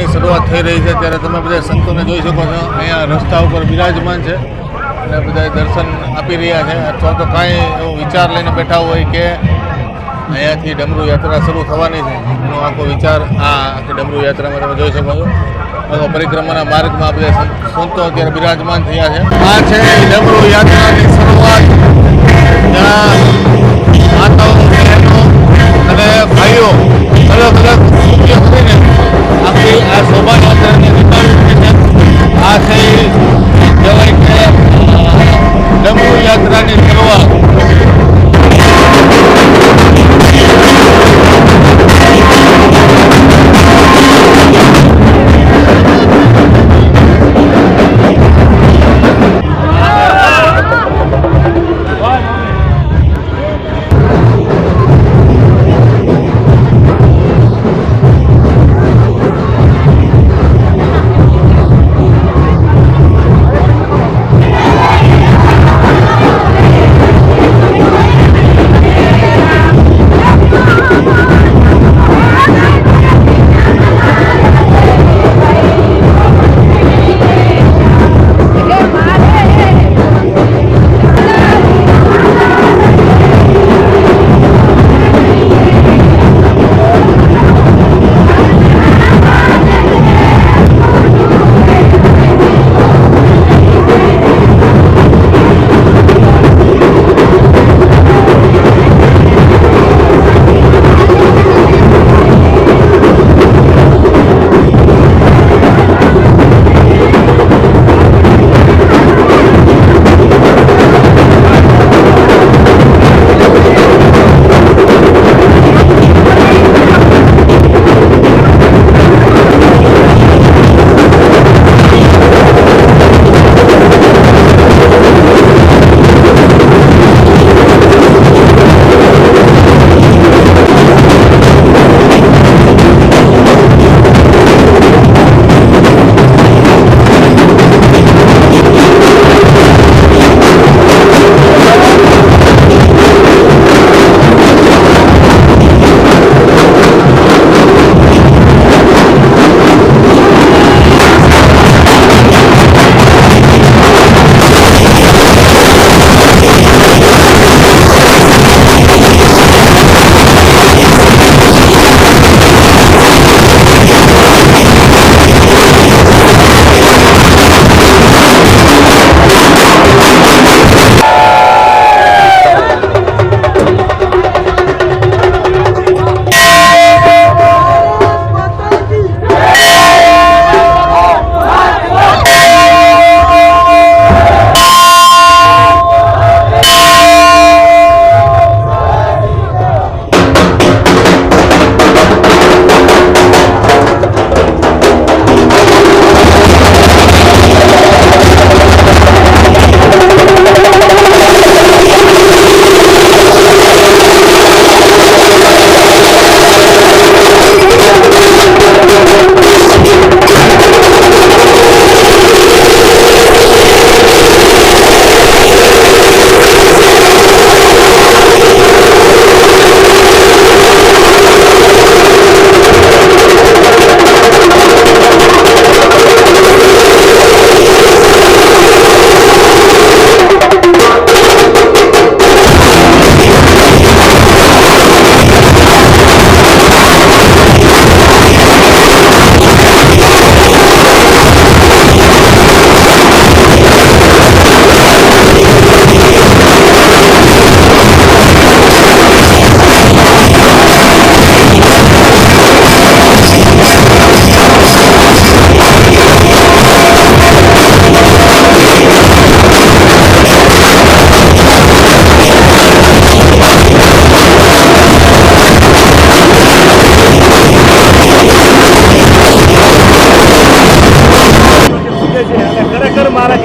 શરૂઆત થઈ રહી છે, ત્યારે તમે બધા સંતોને જોઈ શકો છો. અહીંયા રસ્તા ઉપર બિરાજમાન છે. અને બધા દર્શન આપી રહ્યા છે. અથવા તો કાંઈ એવો વિચાર લઈને બેઠા હોય કે અહીંયાથી ડમરૂ યાત્રા શરૂ થવાની છે. એનો આખો વિચાર આ આખી ડમરૂ યાત્રામાં તમે જોઈ શકો છો. અથવા પરિક્રમાના માર્ગમાં બધા સંત- અત્યારે બિરાજમાન થયા છે. આ છે ડમરુ યાત્રાની શરૂઆત. માતાઓ અને ભાઈઓ અલગ અલગ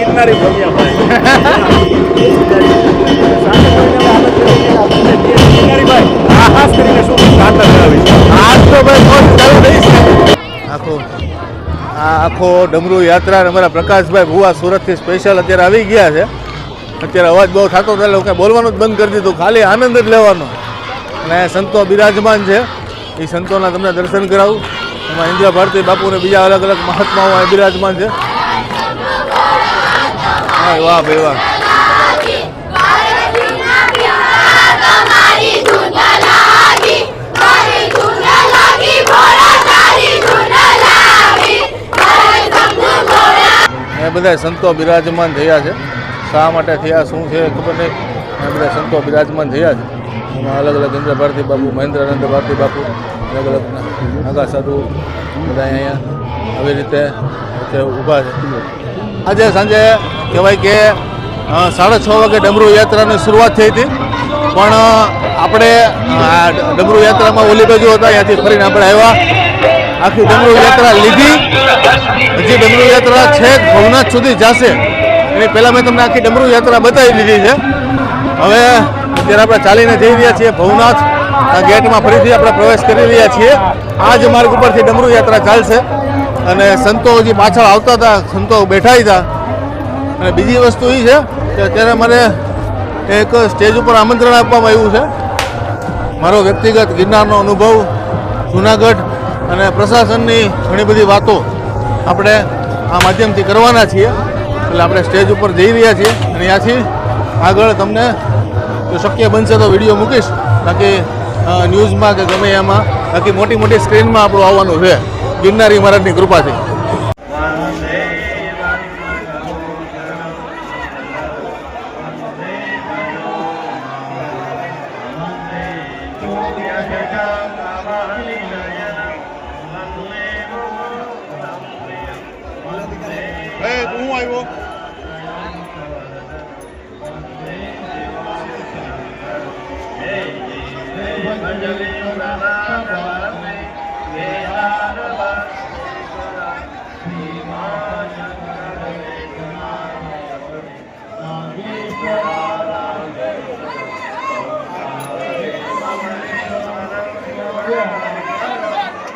ચાલુ રહી છે. આખો આ આખો ડમરુ યાત્રા અને અમારા પ્રકાશભાઈ ભુવા સુરતથી સ્પેશિયલ અત્યારે આવી ગયા છે. અત્યારે અવાજ બહુ થતો હતો એટલે બોલવાનું જ બંધ કરી દીધું. ખાલી આનંદ જ લેવાનો. અને સંતો બિરાજમાન છે. એ સંતોના તમને દર્શન કરાવું. એમાં ઇન્દ્ર ભારતી બાપુને બીજા અલગ અલગ મહાત્માઓ બિરાજમાન છે. મારે શંભુ ભોળા એ બધા સંતો બિરાજમાન થયા છે. શા માટે થયા, શું છે, ખબર નહીં. એ બધા સંતો બિરાજમાન થયા છે. એમાં અલગ અલગ ઇન્દ્ર ભારતી બાપુ, મહેન્દ્રાનંદ ભારતી બાપુ, અલગ અલગ નાગા સાધુ બધા અહીંયા આવી રીતે ઊભા છે. આજે સાંજે કહેવાય કે સાડા છ વાગે ડમરૂ યાત્રાની શરૂઆત થઈ હતી. પણ આપણે ડમરુ યાત્રામાં ઓલી બાજુ હતા, ત્યાંથી ફરીને આપણે આવ્યા. આખી ડમરૂ યાત્રા લીધી. હજી ડમરૂ યાત્રા છે ભવનાથ સુધી જશે. એની પહેલાં મેં તમને આખી ડમરૂ યાત્રા બતાવી દીધી છે. હવે, અત્યારે આપણે ચાલીને જઈ રહ્યા છીએ ભવનાથ. ગેટમાં ફરીથી આપણે પ્રવેશ કરી રહ્યા છીએ. આ જ માર્ગ ઉપરથી ડમરૂ યાત્રા ચાલશે. અને સંતો હજી પાછળ આવતા હતા, સંતો બેઠા હતા. અને બીજી વસ્તુ એ છે કે અત્યારે મારે એક સ્ટેજ ઉપર આમંત્રણ આપવામાં આવ્યું છે. મારો વ્યક્તિગત ગિરનારનો અનુભવ, જુનાગઢ અને પ્રશાસનની ઘણી બધી વાતો આપણે આ માધ્યમથી કરવાના છીએ. એટલે આપણે સ્ટેજ ઉપર જઈ રહ્યા છીએ અને ત્યાંથી આગળ તમને જો શક્ય બનશે તો વીડિયો મૂકીશ. બાકી ન્યૂઝમાં કે ગમે એમાં બાકી મોટી મોટી સ્ક્રીનમાં આપણું આવવાનું છે. ગિરનારી મહારાજની કૃપાથી. હું આવ્યો?